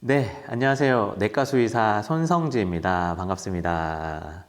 네, 안녕하세요. 내과 수의사 손성지입니다. 반갑습니다.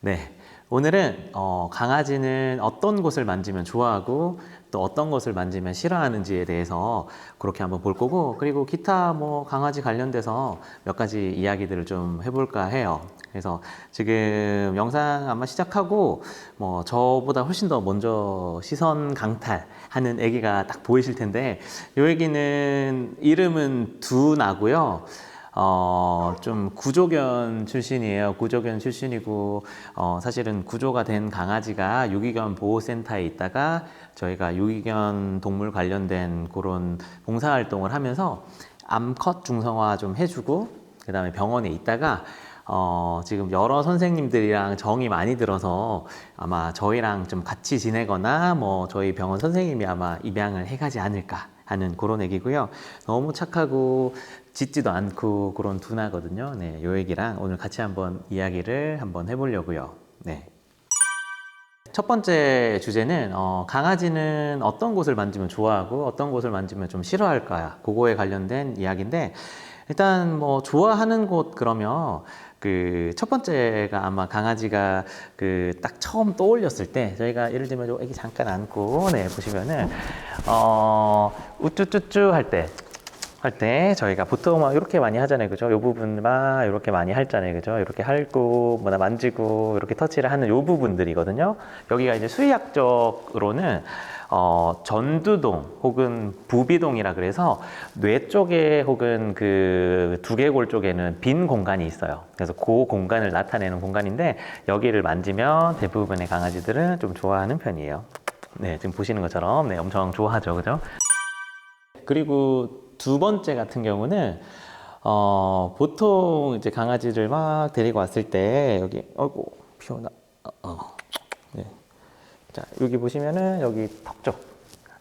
네, 오늘은 어, 강아지는 어떤 곳을 만지면 좋아하고 또 어떤 것을 만지면 싫어하는지에 대해서 그렇게 한번 볼 거고 그리고 기타 뭐 강아지 관련돼서 몇 가지 이야기들을 좀 해볼까 해요. 그래서 지금 영상 아마 시작하고 뭐 저보다 훨씬 더 먼저 시선 강탈하는 아기가 딱 보이실 텐데 이 아기는 이름은 두나고요. 어, 좀 구조견 출신이에요. 구조견 출신이고, 어, 사실은 구조가 된 강아지가 유기견 보호센터에 있다가 저희가 유기견 동물 관련된 그런 봉사활동을 하면서 암컷 중성화 좀 해주고, 그 다음에 병원에 있다가 어, 지금 여러 선생님들이랑 정이 많이 들어서 아마 저희랑 좀 같이 지내거나 뭐 저희 병원 선생님이 아마 입양을 해가지 않을까 하는 그런 얘기고요. 너무 착하고 짖지도 않고 그런 두나거든요. 네, 요 얘기랑 오늘 같이 한번 이야기를 한번 해보려고요. 네. 첫 번째 주제는 어, 강아지는 어떤 곳을 만지면 좋아하고 어떤 곳을 만지면 좀 싫어할까 그거에 관련된 이야기인데 일단 뭐 좋아하는 곳 그러면 그 첫 번째가 아마 강아지가 그 딱 처음 떠올렸을 때 저희가 예를 들면 요 애기 잠깐 안고 네 보시면은 어 우쭈쭈쭈 할 때 할 때 저희가 보통 막 이렇게 많이 하잖아요. 그죠? 요 부분만 이렇게 많이 할잖아요. 그죠? 이렇게 핥고 뭐나 만지고 이렇게 터치를 하는 요 부분들이거든요. 여기가 이제 수의학적으로는 어, 전두동 혹은 부비동이라 그래서 뇌 쪽에 혹은 그 두개골 쪽에는 빈 공간이 있어요. 그래서 그 공간을 나타내는 공간인데 여기를 만지면 대부분의 강아지들은 좀 좋아하는 편이에요. 네, 지금 보시는 것처럼. 네, 엄청 좋아하죠, 그죠? 그리고 두 번째 같은 경우는 어, 보통 이제 강아지를 막 데리고 왔을 때 여기 어이구 피오나 어, 어. 네. 자, 여기 보시면은 여기 턱 쪽,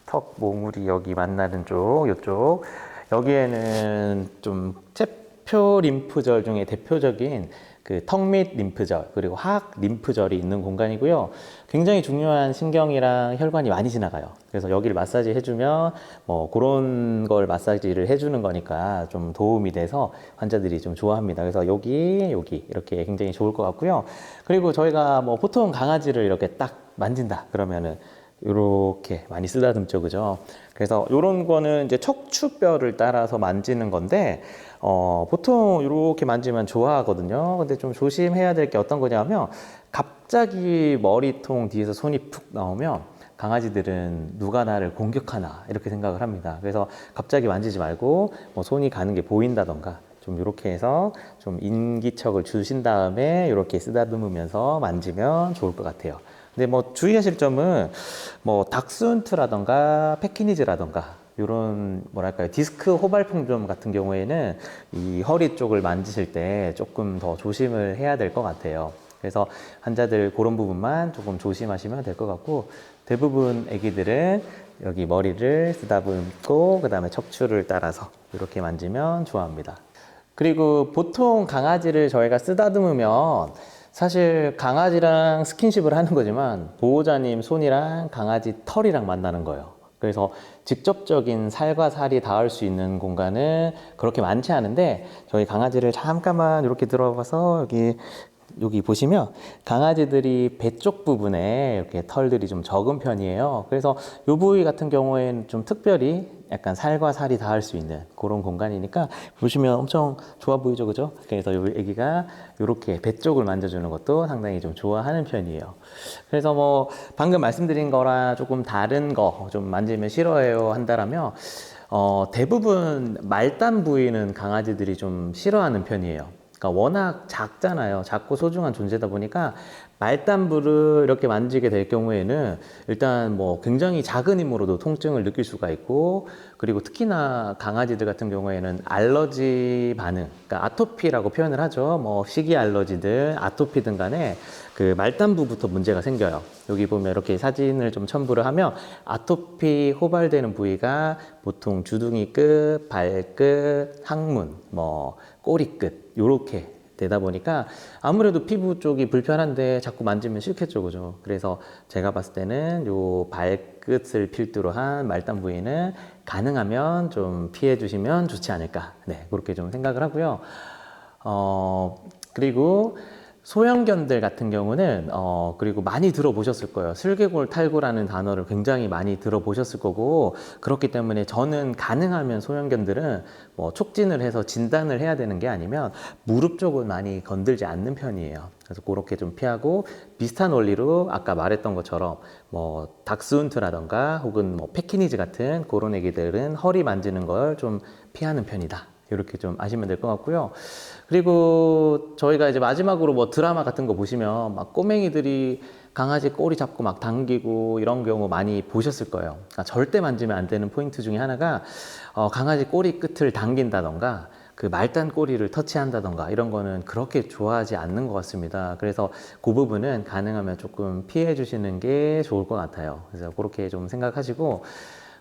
턱 모물이 여기 만나는 쪽, 이쪽. 여기에는 좀 체표 림프절 중에 대표적인 그턱밑 림프절 그리고 하악 림프절이 있는 공간이고요. 굉장히 중요한 신경이랑 혈관이 많이 지나가요. 그래서 여기를 마사지 해주면 뭐 그런 걸 마사지를 해주는 거니까 좀 도움이 돼서 환자들이 좀 좋아합니다. 그래서 여기 여기 이렇게 굉장히 좋을 것 같고요. 그리고 저희가 뭐 보통 강아지를 이렇게 딱 만진다 그러면은 이렇게 많이 쓰다듬죠, 그죠? 그래서 이런 거는 이제 척추뼈를 따라서 만지는 건데, 어, 보통 이렇게 만지면 좋아하거든요. 근데 좀 조심해야 될 게 어떤 거냐면, 갑자기 머리통 뒤에서 손이 푹 나오면, 강아지들은 누가 나를 공격하나, 이렇게 생각을 합니다. 그래서 갑자기 만지지 말고, 뭐 손이 가는 게 보인다던가, 좀 이렇게 해서 좀 인기척을 주신 다음에 이렇게 쓰다듬으면서 만지면 좋을 것 같아요. 근데 뭐 주의하실 점은 뭐 닥스훈트라던가 패키니즈라던가 이런 뭐랄까요 디스크 호발풍점 같은 경우에는 이 허리 쪽을 만지실 때 조금 더 조심을 해야 될 것 같아요. 그래서 환자들 그런 부분만 조금 조심하시면 될 것 같고 대부분 아기들은 여기 머리를 쓰다듬고 그 다음에 척추를 따라서 이렇게 만지면 좋아합니다. 그리고 보통 강아지를 저희가 쓰다듬으면 사실 강아지랑 스킨십을 하는 거지만 보호자님 손이랑 강아지 털이랑 만나는 거예요. 그래서 직접적인 살과 살이 닿을 수 있는 공간은 그렇게 많지 않은데 저희 강아지를 잠깐만 이렇게 들어가서 여기 여기 보시면 강아지들이 배 쪽 부분에 이렇게 털들이 좀 적은 편이에요. 그래서 이 부위 같은 경우에는 좀 특별히 약간 살과 살이 닿을 수 있는 그런 공간이니까 보시면 엄청 좋아 보이죠, 그죠? 그래서 이 애기가 이렇게 배 쪽을 만져주는 것도 상당히 좀 좋아하는 편이에요. 그래서 뭐 방금 말씀드린 거랑 조금 다른 거 좀 만지면 싫어해요 한다라면 어, 대부분 말단 부위는 강아지들이 좀 싫어하는 편이에요. 그러니까 워낙 작잖아요. 작고 소중한 존재다 보니까 말단부를 이렇게 만지게 될 경우에는 일단 뭐 굉장히 작은 힘으로도 통증을 느낄 수가 있고 그리고 특히나 강아지들 같은 경우에는 알러지 반응, 그러니까 아토피라고 표현을 하죠. 뭐 식이 알러지든 아토피든 간에 그 말단부부터 문제가 생겨요. 여기 보면 이렇게 사진을 좀 첨부를 하면 아토피 호발되는 부위가 보통 주둥이 끝, 발끝, 항문, 뭐 꼬리 끝 요렇게 되다 보니까 아무래도 피부 쪽이 불편한데 자꾸 만지면 싫겠죠, 그죠? 그래서 제가 봤을 때는 요 발끝을 필두로 한 말단 부위는 가능하면 좀 피해 주시면 좋지 않을까. 네, 그렇게 좀 생각을 하고요. 어, 그리고 소형견들 같은 경우는 어 그리고 많이 들어보셨을 거예요. 슬개골 탈구라는 단어를 굉장히 많이 들어보셨을 거고 그렇기 때문에 저는 가능하면 소형견들은 뭐 촉진을 해서 진단을 해야 되는 게 아니면 무릎 쪽은 많이 건들지 않는 편이에요. 그래서 그렇게 좀 피하고 비슷한 원리로 아까 말했던 것처럼 뭐 닥스훈트라던가 혹은 뭐 패키니즈 같은 그런 애기들은 허리 만지는 걸 좀 피하는 편이다. 이렇게 좀 아시면 될 것 같고요. 그리고 저희가 이제 마지막으로 뭐 드라마 같은 거 보시면 막 꼬맹이들이 강아지 꼬리 잡고 막 당기고 이런 경우 많이 보셨을 거예요. 그러니까 절대 만지면 안 되는 포인트 중에 하나가 어, 강아지 꼬리 끝을 당긴다던가 그 말단 꼬리를 터치한다던가 이런 거는 그렇게 좋아하지 않는 것 같습니다. 그래서 그 부분은 가능하면 조금 피해 주시는 게 좋을 것 같아요. 그래서 그렇게 좀 생각하시고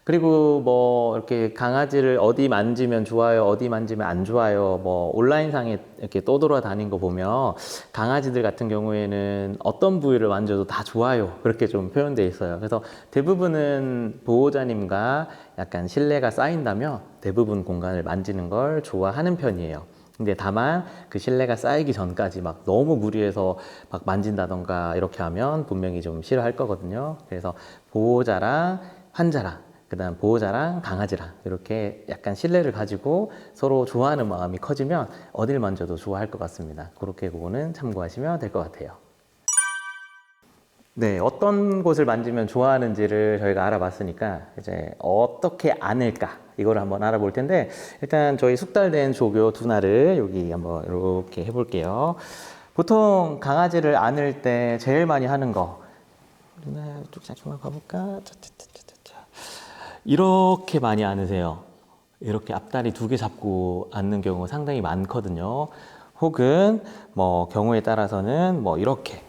그리고 뭐 이렇게 강아지를 어디 만지면 좋아요, 어디 만지면 안 좋아요, 뭐 온라인상에 이렇게 떠돌아다닌 거 보면 강아지들 같은 경우에는 어떤 부위를 만져도 다 좋아요. 그렇게 좀 표현돼 있어요. 그래서 대부분은 보호자님과 약간 신뢰가 쌓인다면 대부분 공간을 만지는 걸 좋아하는 편이에요. 근데 다만 그 신뢰가 쌓이기 전까지 막 너무 무리해서 막 만진다던가 이렇게 하면 분명히 좀 싫어할 거거든요. 그래서 보호자랑 환자랑 그다음 보호자랑 강아지랑 이렇게 약간 신뢰를 가지고 서로 좋아하는 마음이 커지면 어딜 만져도 좋아할 것 같습니다. 그렇게 그거는 참고하시면 될 것 같아요. 네, 어떤 곳을 만지면 좋아하는지를 저희가 알아봤으니까 이제 어떻게 안을까 이거를 한번 알아볼 텐데 일단 저희 숙달된 조교 두나를 여기 한번 이렇게 해볼게요. 보통 강아지를 안을 때 제일 많이 하는 거 누나 쭉 잠깐만 가볼까? 이렇게 많이 안으세요. 이렇게 앞다리 두 개 잡고 앉는 경우가 상당히 많거든요. 혹은 뭐 경우에 따라서는 뭐 이렇게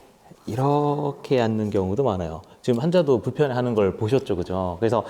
이렇게 앉는 경우도 많아요. 지금 환자도 불편해하는 걸 보셨죠, 그죠? 그래서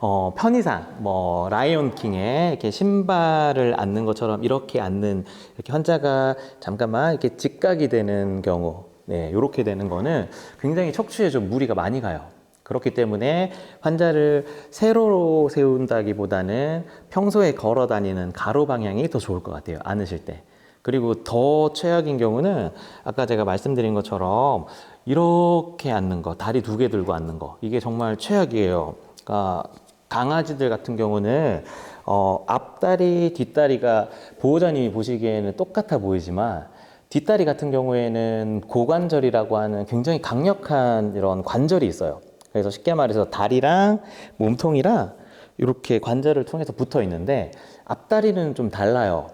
어, 편의상 뭐 라이온 킹의 이렇게 신발을 앉는 것처럼 이렇게 앉는 이렇게 환자가 잠깐만 이렇게 직각이 되는 경우, 네, 이렇게 되는 거는 굉장히 척추에 좀 무리가 많이 가요. 그렇기 때문에 환자를 세로로 세운다기보다는 평소에 걸어 다니는 가로 방향이 더 좋을 것 같아요. 안으실 때. 그리고 더 최악인 경우는 아까 제가 말씀드린 것처럼 이렇게 앉는 거, 다리 두 개 들고 앉는 거. 이게 정말 최악이에요. 그러니까 강아지들 같은 경우는 어, 앞다리, 뒷다리가 보호자님이 보시기에는 똑같아 보이지만 뒷다리 같은 경우에는 고관절이라고 하는 굉장히 강력한 이런 관절이 있어요. 그래서 쉽게 말해서 다리랑 몸통이랑 이렇게 관절을 통해서 붙어 있는데 앞다리는 좀 달라요.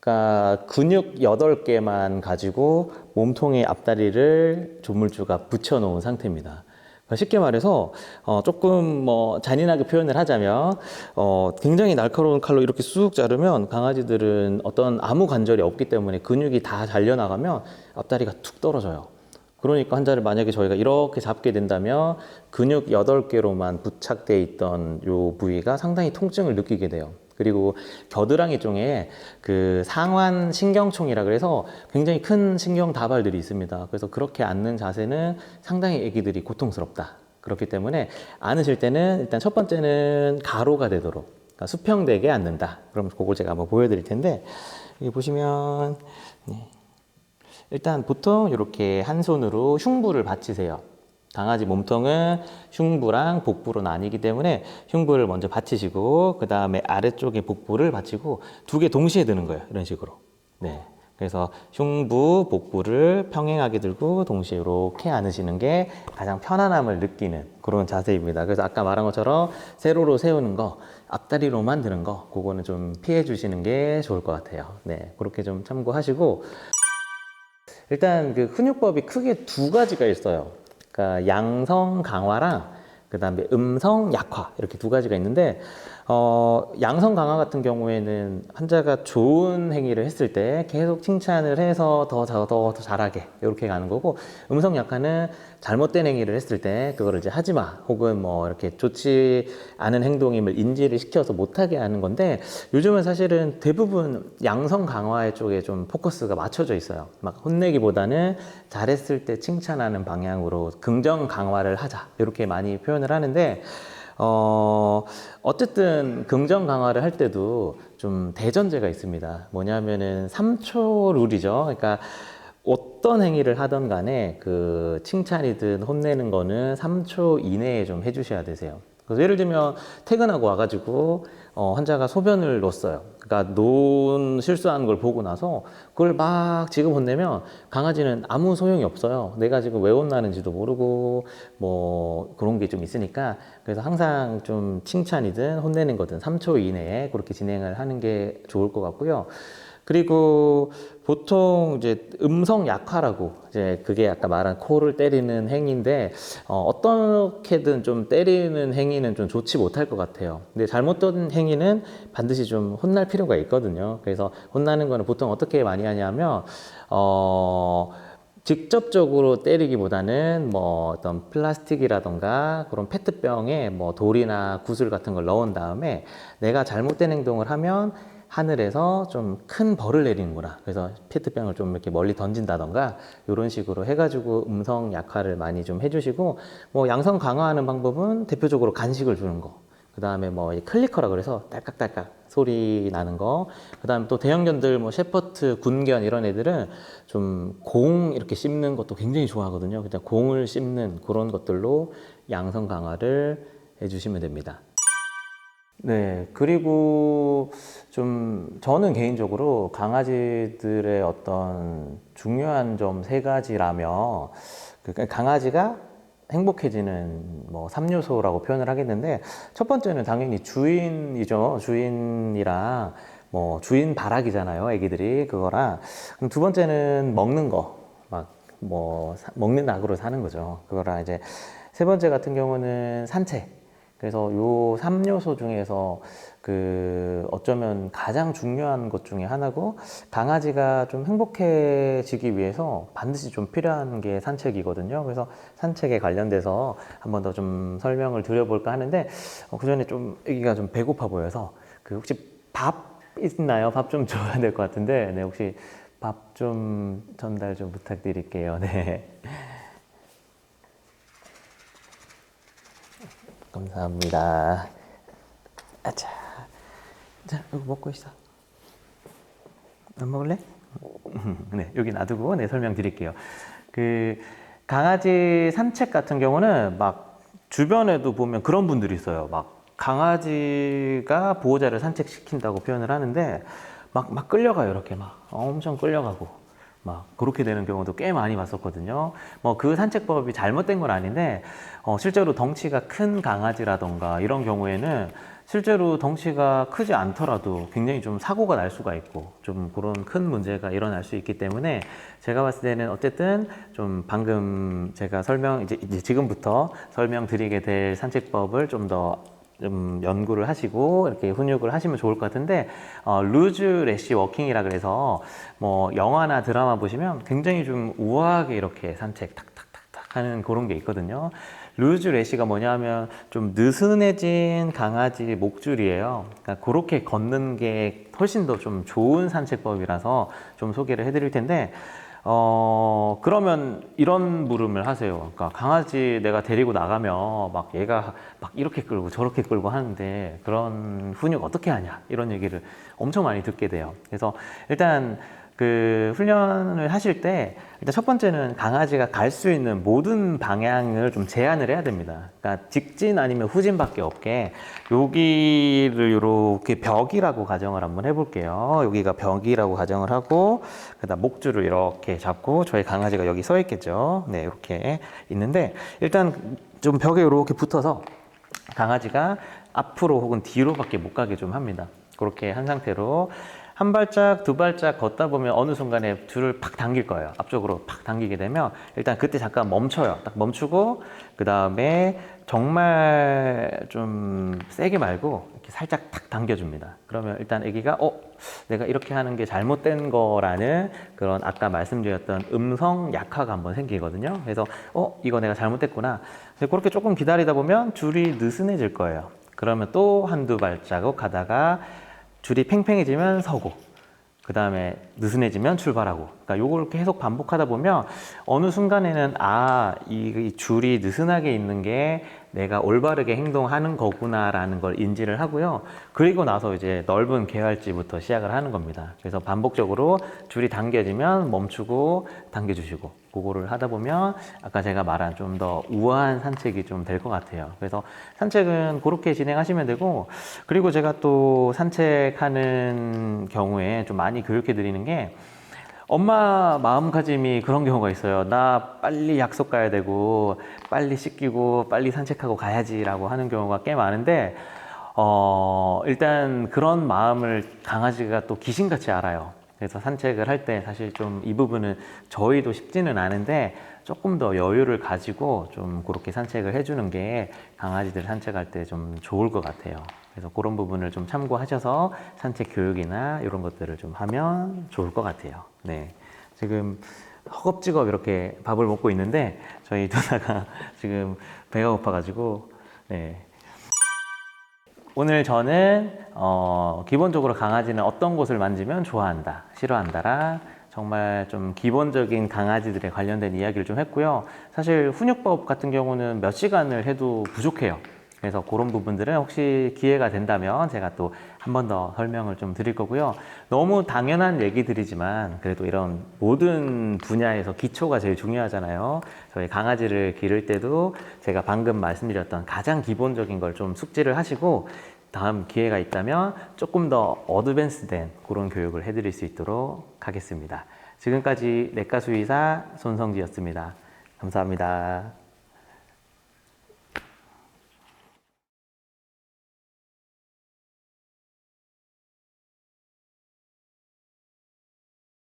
그러니까 근육 8개만 가지고 몸통에 앞다리를 조물주가 붙여 놓은 상태입니다. 그러니까 쉽게 말해서 어 조금 뭐 잔인하게 표현을 하자면 어 굉장히 날카로운 칼로 이렇게 쑥 자르면 강아지들은 어떤 아무 관절이 없기 때문에 근육이 다 잘려 나가면 앞다리가 툭 떨어져요. 그러니까 환자를 만약에 저희가 이렇게 잡게 된다면 근육 8개로만 부착돼 있던 요 부위가 상당히 통증을 느끼게 돼요. 그리고 겨드랑이 쪽에 그 상완 신경총이라 그래서 굉장히 큰 신경 다발들이 있습니다. 그래서 그렇게 앉는 자세는 상당히 아기들이 고통스럽다. 그렇기 때문에 앉으실 때는 일단 첫 번째는 가로가 되도록 그러니까 수평되게 앉는다. 그럼 그걸 제가 한번 보여드릴 텐데 여기 보시면 네. 일단 보통 이렇게 한 손으로 흉부를 받치세요. 강아지 몸통은 흉부랑 복부로 나뉘기 때문에 흉부를 먼저 받치시고 그 다음에 아래쪽에 복부를 받치고 두 개 동시에 드는 거예요. 이런 식으로. 네. 그래서 흉부, 복부를 평행하게 들고 동시에 이렇게 안으시는 게 가장 편안함을 느끼는 그런 자세입니다. 그래서 아까 말한 것처럼 세로로 세우는 거, 앞다리로만 드는 거, 그거는 좀 피해 주시는 게 좋을 것 같아요. 네. 그렇게 좀 참고하시고 일단 그 훈육법이 크게 두 가지가 있어요. 그러니까 양성 강화랑 그 다음에 음성 약화 이렇게 두 가지가 있는데 어, 양성 강화 같은 경우에는 환자가 좋은 행위를 했을 때 계속 칭찬을 해서 더, 더, 더, 더 잘하게 이렇게 가는 거고 음성 약화는 잘못된 행위를 했을 때 그거를 이제 하지 마 혹은 뭐 이렇게 좋지 않은 행동임을 인지를 시켜서 못하게 하는 건데 요즘은 사실은 대부분 양성 강화 쪽에 좀 포커스가 맞춰져 있어요. 막 혼내기보다는 잘했을 때 칭찬하는 방향으로 긍정 강화를 하자 이렇게 많이 표현을 하는데 어, 어쨌든 긍정 강화를 할 때도 좀 대전제가 있습니다. 뭐냐면은 3초 룰이죠. 그러니까 어떤 행위를 하던 간에 그 칭찬이든 혼내는 거는 3초 이내에 좀 해주셔야 되세요. 그래서 예를 들면 퇴근하고 와가지고 어, 환자가 소변을 놓았어요. 그러니까 놓은 실수하는 걸 보고 나서 그걸 막 지금 혼내면 강아지는 아무 소용이 없어요. 내가 지금 왜 혼나는지도 모르고 뭐 그런 게 좀 있으니까 그래서 항상 좀 칭찬이든 혼내는 거든 3초 이내에 그렇게 진행을 하는 게 좋을 것 같고요. 그리고 보통 이제 음성 약화라고 이제 그게 아까 말한 코를 때리는 행위인데 어, 어떻게든 좀 때리는 행위는 좀 좋지 못할 것 같아요. 근데 잘못된 행위는 반드시 좀 혼날 필요가 있거든요. 그래서 혼나는 거는 보통 어떻게 많이 하냐면 어 직접적으로 때리기보다는 뭐 어떤 플라스틱이라던가 그런 페트병에 뭐 돌이나 구슬 같은 걸 넣은 다음에 내가 잘못된 행동을 하면 하늘에서 좀 큰 벌을 내리는구나. 그래서 페트병을 좀 이렇게 멀리 던진다던가 이런 식으로 해가지고 음성 약화를 많이 좀 해주시고 뭐 양성 강화하는 방법은 대표적으로 간식을 주는 거. 그 다음에 뭐이 클리커라 그래서 딸깍딸깍 소리 나는 거. 그 다음에 또 대형견들 뭐 셰퍼트, 군견 이런 애들은 좀 공 이렇게 씹는 것도 굉장히 좋아하거든요. 그냥 공을 씹는 그런 것들로 양성 강화를 해주시면 됩니다. 네, 그리고 좀 저는 개인적으로 강아지들의 어떤 중요한 점 세 가지라며 그 강아지가 행복해지는 뭐 3요소라고 표현을 하겠는데 첫 번째는 당연히 주인이죠. 주인이랑 뭐 주인 바락이잖아요. 애기들이 그거랑 그럼 두 번째는 먹는 거. 막 뭐 먹는 낙으로 사는 거죠. 그거랑 이제 세 번째 같은 경우는 산책. 그래서 요 3요소 중에서 그 어쩌면 가장 중요한 것 중에 하나고 강아지가 좀 행복해지기 위해서 반드시 좀 필요한 게 산책이거든요. 그래서 산책에 관련돼서 한 번 더 좀 설명을 드려볼까 하는데 어, 그 전에 좀 애기가 좀 배고파 보여서 그 혹시 밥 있나요? 밥 좀 줘야 될 것 같은데 네 혹시 밥 좀 전달 좀 부탁드릴게요. 네. 감사합니다. 아자. 자, 이거 먹고 있어. 안 먹을래? 네, 여기 놔두고 네, 설명 드릴게요. 그 강아지 산책 같은 경우는 막 주변에도 보면 그런 분들이 있어요. 막 강아지가 보호자를 산책시킨다고 표현을 하는데 막, 막 끌려가요. 이렇게 막 엄청 끌려가고 막 그렇게 되는 경우도 꽤 많이 봤었거든요. 뭐 그 산책법이 잘못된 건 아닌데 어, 실제로 덩치가 큰 강아지라던가 이런 경우에는 실제로 덩치가 크지 않더라도 굉장히 좀 사고가 날 수가 있고 좀 그런 큰 문제가 일어날 수 있기 때문에 제가 봤을 때는 어쨌든 좀 방금 제가 설명 이제, 지금부터 설명드리게 될 산책법을 좀더 좀 연구를 하시고 이렇게 훈육을 하시면 좋을 것 같은데 어, 루즈 래쉬 워킹이라 그래서 뭐 영화나 드라마 보시면 굉장히 좀 우아하게 이렇게 산책 탁탁탁탁 하는 그런 게 있거든요. 루즈 래쉬가 뭐냐면 좀 느슨해진 강아지 목줄이에요. 그러니까 그렇게 걷는 게 훨씬 더 좀 좋은 산책법이라서 좀 소개를 해드릴 텐데 어, 그러면 이런 물음을 하세요. 그러니까 강아지 내가 데리고 나가면 막 얘가 막 이렇게 끌고 저렇게 끌고 하는데 그런 훈육 어떻게 하냐 이런 얘기를 엄청 많이 듣게 돼요. 그래서 일단 그 훈련을 하실 때 일단 첫 번째는 강아지가 갈 수 있는 모든 방향을 좀 제한을 해야 됩니다. 그러니까 직진 아니면 후진밖에 없게 여기를 이렇게 벽이라고 가정을 한번 해볼게요. 여기가 벽이라고 가정을 하고 그다음 목줄을 이렇게 잡고 저희 강아지가 여기 서 있겠죠. 네, 이렇게 있는데 일단 좀 벽에 이렇게 붙어서 강아지가 앞으로 혹은 뒤로밖에 못 가게 좀 합니다. 그렇게 한 상태로 한 발짝, 두 발짝 걷다 보면 어느 순간에 줄을 팍 당길 거예요. 앞쪽으로 팍 당기게 되면 일단 그때 잠깐 멈춰요. 딱 멈추고 그 다음에 정말 좀 세게 말고 이렇게 살짝 탁 당겨줍니다. 그러면 일단 아기가 어 내가 이렇게 하는 게 잘못된 거라는 그런 아까 말씀드렸던 음성 약화가 한번 생기거든요. 그래서 어 이거 내가 잘못됐구나. 그렇게 조금 기다리다 보면 줄이 느슨해질 거예요. 그러면 또 한두 발자국 가다가 줄이 팽팽해지면 서고 그 다음에 느슨해지면 출발하고. 그러니까 요걸 계속 반복하다 보면 어느 순간에는 아, 이, 이 줄이 느슨하게 있는 게 내가 올바르게 행동하는 거구나라는 걸 인지를 하고요. 그리고 나서 이제 넓은 계활지부터 시작을 하는 겁니다. 그래서 반복적으로 줄이 당겨지면 멈추고 당겨주시고 그거를 하다 보면 아까 제가 말한 좀 더 우아한 산책이 좀 될 것 같아요. 그래서 산책은 그렇게 진행하시면 되고 그리고 제가 또 산책하는 경우에 좀 많이 교육해 드리는 게 엄마 마음가짐이 그런 경우가 있어요. 나 빨리 약속 가야 되고 빨리 씻기고 빨리 산책하고 가야지라고 하는 경우가 꽤 많은데 어, 일단 그런 마음을 강아지가 또 귀신같이 알아요. 그래서 산책을 할 때 사실 좀 이 부분은 저희도 쉽지는 않은데 조금 더 여유를 가지고 좀 그렇게 산책을 해주는 게 강아지들 산책할 때 좀 좋을 것 같아요. 그래서 그런 부분을 좀 참고하셔서 산책 교육이나 이런 것들을 좀 하면 좋을 것 같아요. 네. 지금 허겁지겁 이렇게 밥을 먹고 있는데 저희 누나가 지금 배가 고파가지고 네. 오늘 저는 어, 기본적으로 강아지는 어떤 곳을 만지면 좋아한다, 싫어한다라 정말 좀 기본적인 강아지들에 관련된 이야기를 좀 했고요. 사실 훈육법 같은 경우는 몇 시간을 해도 부족해요. 그래서 그런 부분들은 혹시 기회가 된다면 제가 또 한 번 더 설명을 좀 드릴 거고요. 너무 당연한 얘기들이지만 그래도 이런 모든 분야에서 기초가 제일 중요하잖아요. 저희 강아지를 기를 때도 제가 방금 말씀드렸던 가장 기본적인 걸 좀 숙지를 하시고 다음 기회가 있다면 조금 더 어드밴스된 그런 교육을 해드릴 수 있도록 하겠습니다. 지금까지 내과 수의사 손성지였습니다. 감사합니다.